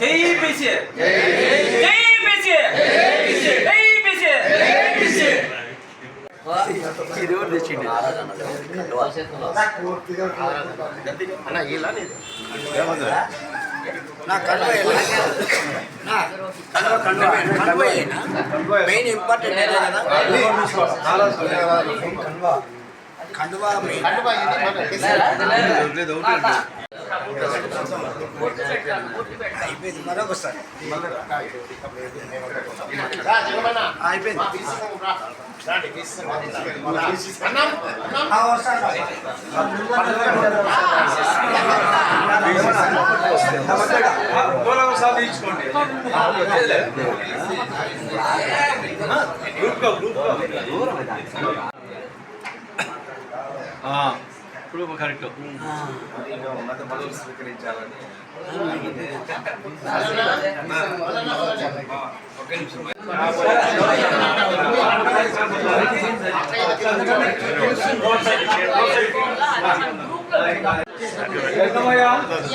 మనోళ్ళు మీరంతా ఓకే జై బీసీ జై బీసీ జై బీసీ మెయిన్ ఇంపార్టెంట్ ఏదో కదా కండువా మెయిన్ అయిపోయింది మరొకసారి అయిపోయింది గ్రూప్ వస్తాను. ఇప్పుడు కరెక్ట్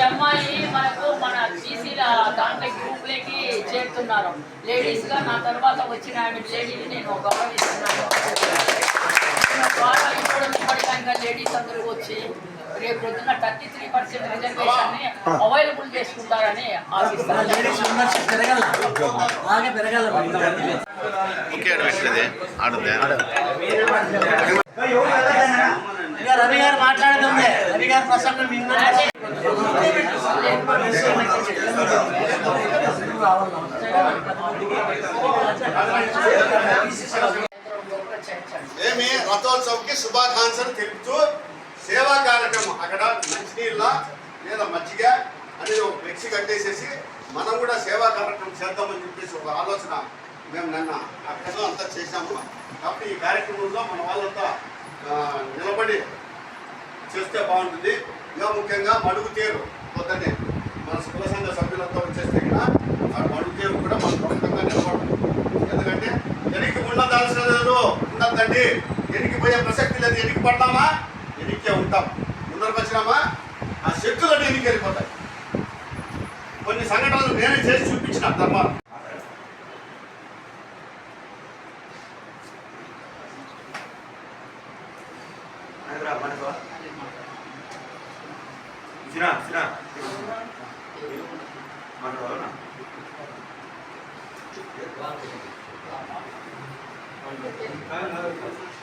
అమ్మాయి మనకు మన బీసీల దాంట్లో గ్రూప్లోకి చేరుతున్నారు లేడీస్గా నా తర్వాత వచ్చిన ఆమె లేడీని నేను గౌరవిస్తున్నాను ఇప్పటికైనా లేడీస్ అందరూ వచ్చి రేపు పొద్దున్న థర్టీ త్రీ పర్సెంట్ రిజర్వేషన్ని అవైలబుల్ చేసుకుంటారని ఆశిస్తున్నాను అందరికీ శుభాకాంక్షలు తెలుపుతూ సేవా కార్యక్రమం అక్కడ మంచినీళ్ళ లేదా మజ్జిగ అనేది ఒక ఫ్లెక్సీ కట్టేసేసి మనం కూడా సేవా కార్యక్రమం చేద్దామని చెప్పేసి ఒక ఆలోచన మేము నిన్న అక్కడ అంతా చేశాము. కాబట్టి ఈ కార్యక్రమంలో మన వాళ్ళంతా నిలబడి చేస్తే బాగుంటుంది. ఇంకా ముఖ్యంగా మడుగు తేరు పొద్దున్నే మన కుల సంఘ సభ్యులంతా వచ్చేస్తే కూడా ఆ మడుగుతేరు కూడా మన ప్రముఖంగా నిలబడుతుంది. ఎందుకంటే జరిగి ఉండదాల్సిన ఉండద్దండి. ఎనికి పోయే ప్రసక్తి లేదు. ఎనికి పడ్డామా? ఎనికే ఉంటాం. ముందరకు వచ్చినామా? ఆ శక్తులన్నీ ఎనికి వెళ్ళిపోతాయి. కొన్ని సంఘటనలు నేనే చేసి చూపించిన ధర్మాలు. సినా సినా. ఇంకా వస్తారు ఇక అప్పుడే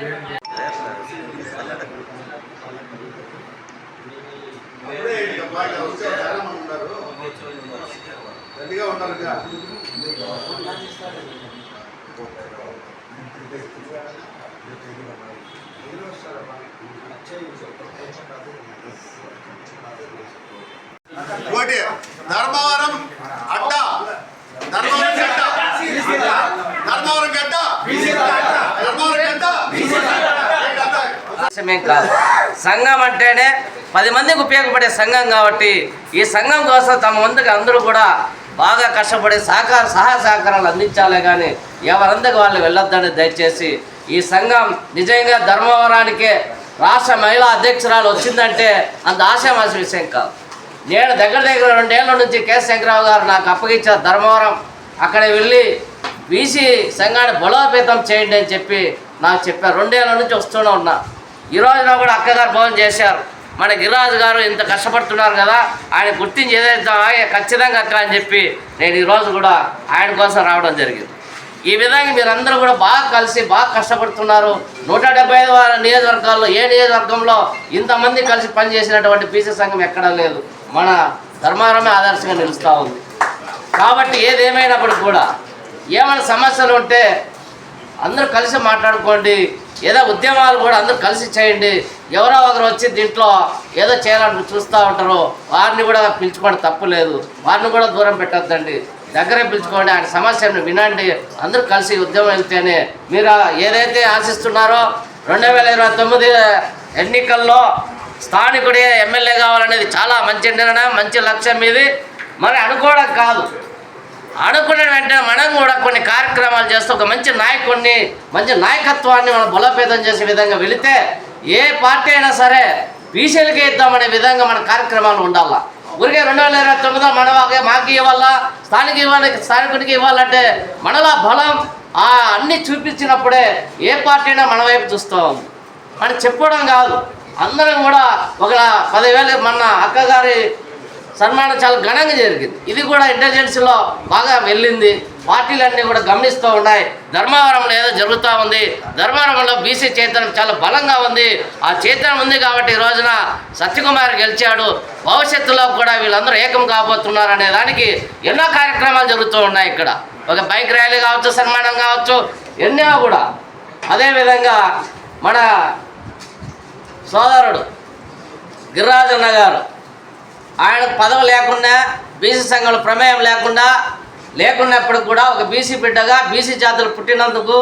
చాలా ఉన్నారు ఒకటి ధర్మవరం అడ్డ ధర్మవరం గడ్డ ధర్మవరం గడ్డ ధర్మవరం గడ్డ విషయమేం కాదు. సంఘం అంటేనే పది మందికి ఉపయోగపడే సంఘం కాబట్టి ఈ సంఘం కోసం తమ ముందుకు అందరూ కూడా బాగా కష్టపడి సహకార సహాయ సహకారాలు అందించాలే కానీ ఎవరందరికి వాళ్ళు వెళ్ళొద్దని దయచేసి ఈ సంఘం నిజంగా ధర్మవరానికే రాష్ట్ర మహిళా అధ్యక్షురాలు వచ్చిందంటే అంత ఆశామాస విషయం కాదు. నేను దగ్గర దగ్గర రెండేళ్ళ నుంచి కె. శంకరరావు గారు నాకు అప్పగించారు ధర్మవరం అక్కడ వెళ్ళి బీసీ సంఘాన్ని బలోపేతం చేయండి అని చెప్పి నాకు చెప్పారు. రెండేళ్ళ నుంచి వస్తూనే ఉన్నా. ఈ రోజున కూడా అక్కగారు ఫోన్ చేశారు. మన గిరిరాజు గారు ఇంత కష్టపడుతున్నారు కదా ఆయన గుర్తించి ఏదైతే ఖచ్చితంగా అక్క అని చెప్పి నేను ఈరోజు కూడా ఆయన కోసం రావడం జరిగింది. ఈ విధంగా మీరందరూ కూడా బాగా కలిసి బాగా కష్టపడుతున్నారు. నూట డెబ్బై ఐదు నియోజకవర్గాల్లో ఏ నియోజకవర్గంలో ఇంతమంది కలిసి పనిచేసినటువంటి పీసీ సంఘం ఎక్కడా లేదు. మన ధర్మారమే ఆదర్శంగా నిలుస్తూ ఉంది. కాబట్టి ఏదేమైనప్పుడు కూడా ఏమైనా సమస్యలు ఉంటే అందరూ కలిసి మాట్లాడుకోండి. ఏదో ఉద్యమాలు కూడా అందరూ కలిసి చేయండి. ఎవరో ఒకరు వచ్చి దీంట్లో ఏదో చేయాలని చూస్తూ ఉంటారు. వారిని కూడా పిలుచుకోండి తప్పు లేదు. వారిని కూడా దూరం పెట్టొద్దండి. దగ్గరే పిలుచుకోండి. ఆయన సమస్యను వినండి. అందరూ కలిసి ఉద్యమం వెళ్తేనే మీరు ఏదైతే ఆశిస్తున్నారో రెండు వేల ఇరవై తొమ్మిది ఎన్నికల్లో స్థానికుడే ఎమ్మెల్యే కావాలనేది చాలా మంచి నిర్ణయం మంచి లక్ష్యం ఇది. మరి అనుకోవడం కాదు. ఆడుకునే వెంటనే మనం కూడా కొన్ని కార్యక్రమాలు చేస్తూ ఒక మంచి నాయకుడిని మంచి నాయకత్వాన్ని మనం బలోపేతం చేసే విధంగా వెళితే ఏ పార్టీ అయినా సరే బీసీలకే ఇద్దామనే విధంగా మన కార్యక్రమాలు ఉండాలా? ఊరికే రెండు వేల ఇరవై తొమ్మిదిలో మన మాకు ఇవ్వాలా? స్థానిక ఇవ్వాలి? స్థానికుడికి ఇవ్వాలంటే మనలో బలం ఆ అన్ని చూపించినప్పుడే ఏ పార్టీ అయినా మన వైపు చూస్తాం. అని చెప్పడం కాదు. అందరం కూడా ఒక పదివేలు మన అక్కగారి సన్మానం చాలా ఘనంగా జరిగింది. ఇది కూడా ఇంటెలిజెన్స్లో బాగా వెళ్ళింది. పార్టీలన్నీ కూడా గమనిస్తూ ఉన్నాయి. ధర్మవరంలో ఏదో జరుగుతూ ఉంది. ధర్మవరంలో బీసీ చైతన్యం చాలా బలంగా ఉంది. ఆ చైతన్యం ఉంది కాబట్టి ఈ రోజున సత్యకుమార్ గెలిచాడు. భవిష్యత్తులో కూడా వీళ్ళందరూ ఏకం కాబోతున్నారు అనే దానికి ఎన్నో కార్యక్రమాలు జరుగుతూ ఉన్నాయి ఇక్కడ. ఒక బైక్ ర్యాలీ కావచ్చు సన్మానం కావచ్చు ఎన్నో కూడా. అదేవిధంగా మన సోదరుడు గిరిరాజన్న గారు ఆయనకు పదవి లేకుండా బీసీ సంఘంలో ప్రమేయం లేకుండా లేకున్నప్పుడు కూడా ఒక బీసీ బిడ్డగా బీసీ జాతులు పుట్టినందుకు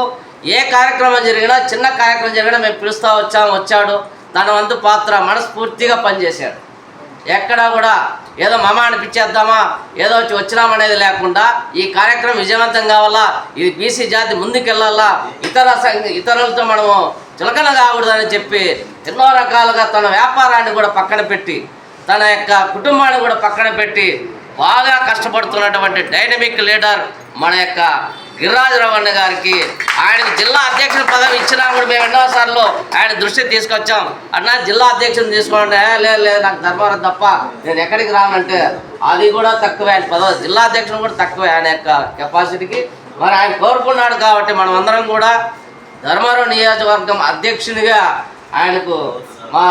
ఏ కార్యక్రమం జరిగినా చిన్న కార్యక్రమం జరిగినా మేము పిలుస్తూ వచ్చాం వచ్చాడు. తన వంతు పాత్ర మనస్ఫూర్తిగా పనిచేశాడు. ఎక్కడా కూడా ఏదో మమ అనిపించేద్దామా ఏదో వచ్చి వచ్చినామనేది లేకుండా ఈ కార్యక్రమం విజయవంతం కావాలా ఇది బీసీ జాతి ముందుకెళ్ళాలా ఇతర సంఘ ఇతరులతో మనము చులకన కాకూడదని చెప్పి ఎన్నో రకాలుగా తన వ్యాపారాన్ని కూడా పక్కన పెట్టి తన యొక్క కుటుంబాన్ని కూడా పక్కన పెట్టి బాగా కష్టపడుతున్నటువంటి డైనమిక్ లీడర్ మన యొక్క గిరిరాజరావణ గారికి ఆయన జిల్లా అధ్యక్షుల పదవి ఇచ్చినా కూడా మేము ఎన్నోసార్లు ఆయన దృష్టి తీసుకొచ్చాం. అన్నా జిల్లా అధ్యక్షుని తీసుకోండి. లేదు లేదు నాకు ధర్మవరం తప్ప నేను ఎక్కడికి రానంటే అది కూడా తక్కువే. ఆయన పదవి జిల్లా అధ్యక్షుడు కూడా తక్కువే ఆయన యొక్క కెపాసిటీకి మరి ఆయన కోరుకున్నాడు కాబట్టి మనం అందరం కూడా ధర్మవరం నియోజకవర్గం అధ్యక్షునిగా ఆయనకు మా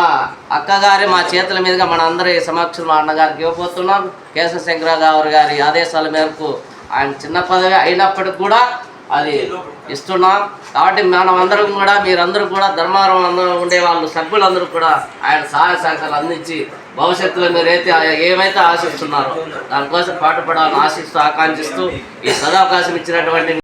అక్కగారి మా చేతుల మీదుగా మన అందరి సమక్షంలో అన్నగారికి ఇవ్వబోతున్నాం. కేశవ శంకరరావు గారి ఆదేశాల మేరకు ఆయన చిన్న పదవి అయినప్పటికి కూడా అది ఇస్తున్నాం. కాబట్టి మనం అందరం కూడా మీరందరూ కూడా ధర్మారం అందరూ ఉండే వాళ్ళు సభ్యులందరూ కూడా ఆయన సహాయ సహకారాలు అందించి భవిష్యత్తులో మీరైతే ఏమైతే ఆశిస్తున్నారో దానికోసం పాటుపడాలని ఆశిస్తూ ఆకాంక్షిస్తూ ఈ సదావకాశం ఇచ్చినటువంటి